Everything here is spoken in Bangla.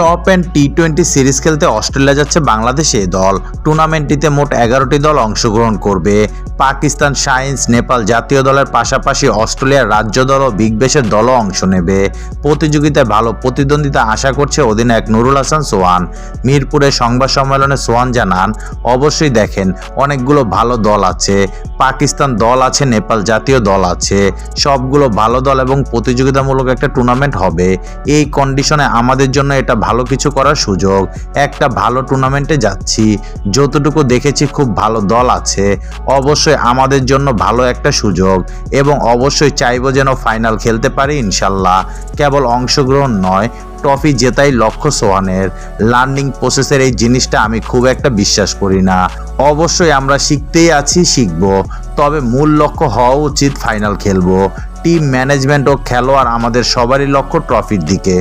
Top and T twenty series খেলতে অস্ট্রেলিয়া যাচ্ছে বাংলাদেশে দল। টুর্নামেন্টটিতে মোট এগারোটি দল অংশগ্রহণ করবে। পাকিস্তান সায়েন্স নেপাল জাতীয় দলের পাশাপাশি অস্ট্রেলিয়ার রাজ্য দল ও বিগ বেশের দলও অংশ নেবে। প্রতিযোগিতায় ভালো প্রতিদ্বন্দ্বিতা আশা করছে অধিনায়ক নুরুল হাসান সোহান। মিরপুরে সংবাদ সম্মেলনে সোহান জানান, অবশ্যই দেখেন, অনেকগুলো ভালো দল আছে। পাকিস্তান দল আছে, নেপাল জাতীয় দল আছে। সবগুলো ভালো দল এবং প্রতিযোগিতামূলক একটা টুর্নামেন্ট হবে। এই কন্ডিশনে আমাদের জন্য এটা ভালো কিছু করার সুযোগ। একটা ভালো টুর্নামেন্টে যাচ্ছি। যতটুকু দেখেছি খুব ভালো দল আছে। অবশ্যই আমাদের জন্য ভালো একটা সুযোগ এবং অবশ্যই চাইব যেন ফাইনাল খেলতে পারি ইনশাল্লাহ। কেবল অংশগ্রহণ নয় ট্রফি জেতাই লক্ষ্য সোহানের। লার্নিং প্রসেসের এই জিনিসটা আমি খুব একটা বিশ্বাস করি না। অবশ্যই আমরা শিখতেই আছি, শিখব। তবে মূল লক্ষ্য হওয়া উচিত ফাইনাল খেলব। টিম ম্যানেজমেন্ট ও খেলোয়াড় আমাদের সবারই লক্ষ্য ট্রফির দিকে।